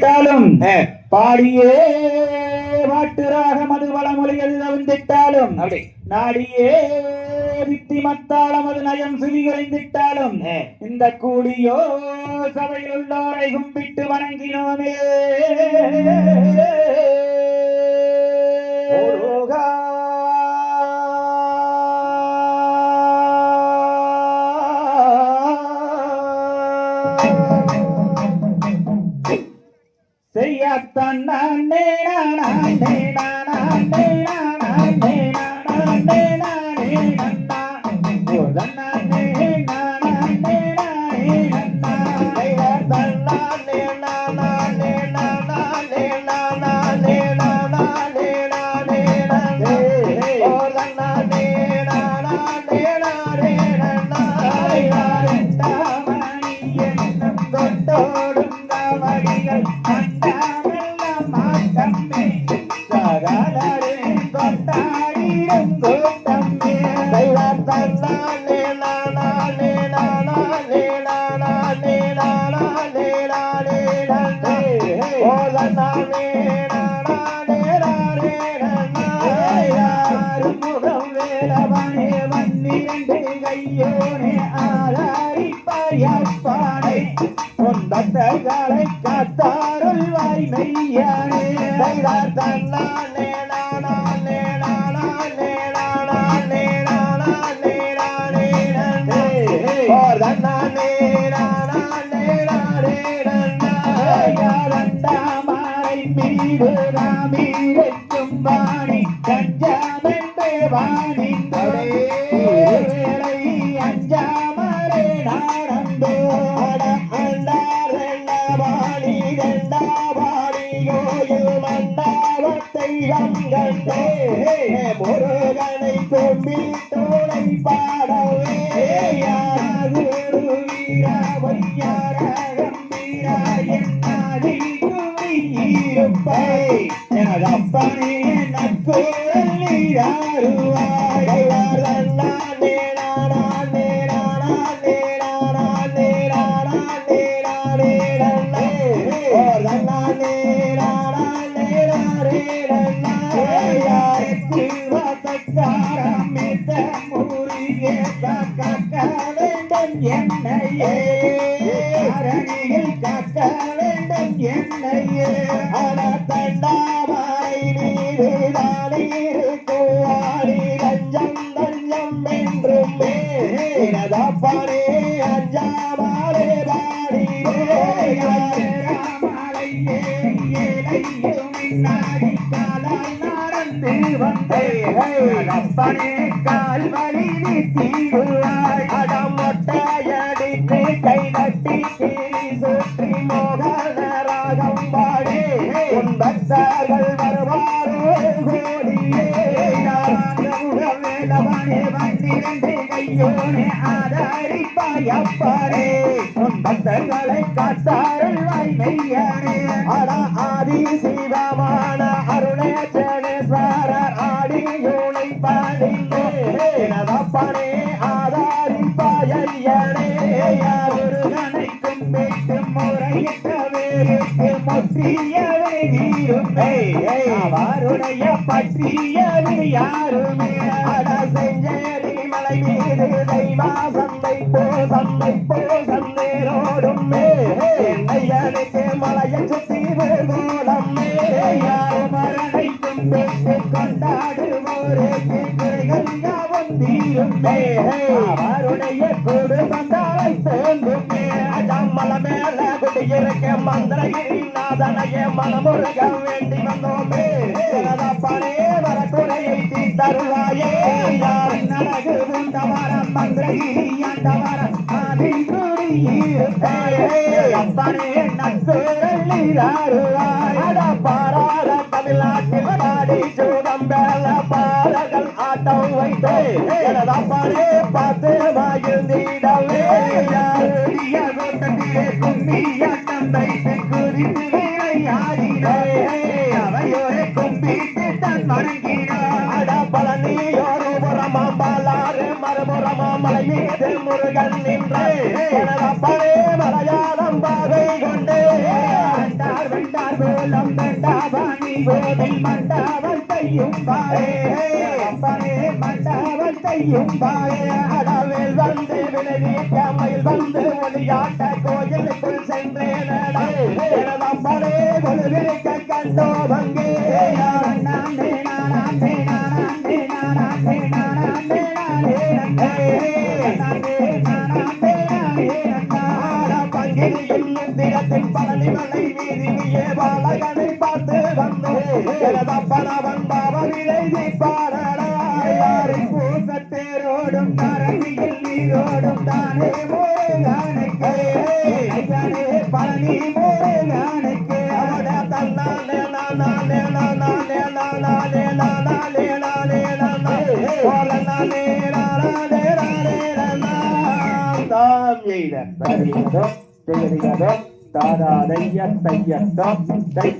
விட்டாலும் பாடியே பாட்டுராக மது வளமொழிகள் தவிர்த்திட்டாலும் அப்படி. நாடியே வித்தி மத்தாளம் அது நயம் சிவி குறைந்திட்டாலும் இந்த கூடியோ சபையில் உள்ளோரை கும்பிட்டு வணங்கினோமே. செய்யத்தான் நானே நானே நானே நானே நானே நானே நன்னா ஒரு நானே நானே நானே நன்னா தன்னானே நானானே நானானே நானானே நானானே நானே நானே ஓ தன்னானே நானானே நானே நானானே நானே தாமணி என்னும் கொண்டோடும் ஆதாரிப்பாயப்பானே சொந்தத்தர்களை காத்தாருள் வாய்மையானே தெய்வம் முருகனை முருகனை தோலை பாடவே குடியிருப்பை எனது அப்பனே நற்கோரல் நீராருவாய் நானே நானே நானே நானே நானே நானே நானே ஓ நானே நானே நானே நானே என்னையே தரணியில் காக்க வேண்டும் என்னையே அட தண்டாமாய் நீருதானே கோவாடி லஞ்சம் தஞ்சம் என்றும் மேனதப்பனே அஞ்சாமாலே பாடி அப்பனே கால் வலி தீருவாய் அடம் மொட்டையடித்து கை நட்டி உன் பக்தர்களை காத்தாரல் வாய்மையானே அட ஆதி சிவமான அருணேஸ்வரர் ஆடியோனை பாடிந்தே எனதப்பனே ஆதாரிப்பாயனே வேலுக்கு நீருமே அவருடைய பற்றியது யாருமே செஞ்சேரி மலை மீது தெய்வா சந்தை போ சந்தை போ சந்தேரோடும் என்னையனுக்கு மலையை அவருடைய குடும்பந்தாய் தோன்றுமே மலை மேல மனமுருக வேண்டி வந்தோமே யார் நடகு உண்டவரம் மந்திரகிரி ஆண்டவரம் அப்பனே ஆட்டம் பார்த்து மகிழ்ந்திடவே யாருடைய குறித்து அவையோரை கும்பிட்டு தன் பாலாறு மலை மீது முருகன் நின்றே. மலையாளம் பாதை கொண்டே. ஆண்டார் வெண்ட மார்போலம் தண்டாவாணி கோவில் மண்டபத்தையும் பாரே அப்பனே மண்டபத்தையும் பாரே அடவில் வந்து விலகிக்க மயில் வந்து ஒளியாட்ட கோயிலுக்குள் சென்றேனடா. எனதம்பனே கொலுவிருக்க கண்டோ பங்கே. நானே பங்கிரியில் இந்தியத்தின் பழனிமலை வீதியே பாலகனை பார்த்து வந்தோம் எனதப்பனவன் பாவவிலை பாடலாய் பூசத்தேரோடும் கரணியில் நீரோடும் தானே மோகானுக்கு பழனி மோகானுக்கு அவட தன்னாலே நானாலே நானாலே நானாலே நானாலே நானே நானே போல நானே நானாலே நானே நானாம் தாம் எய்த தரிகதோ தை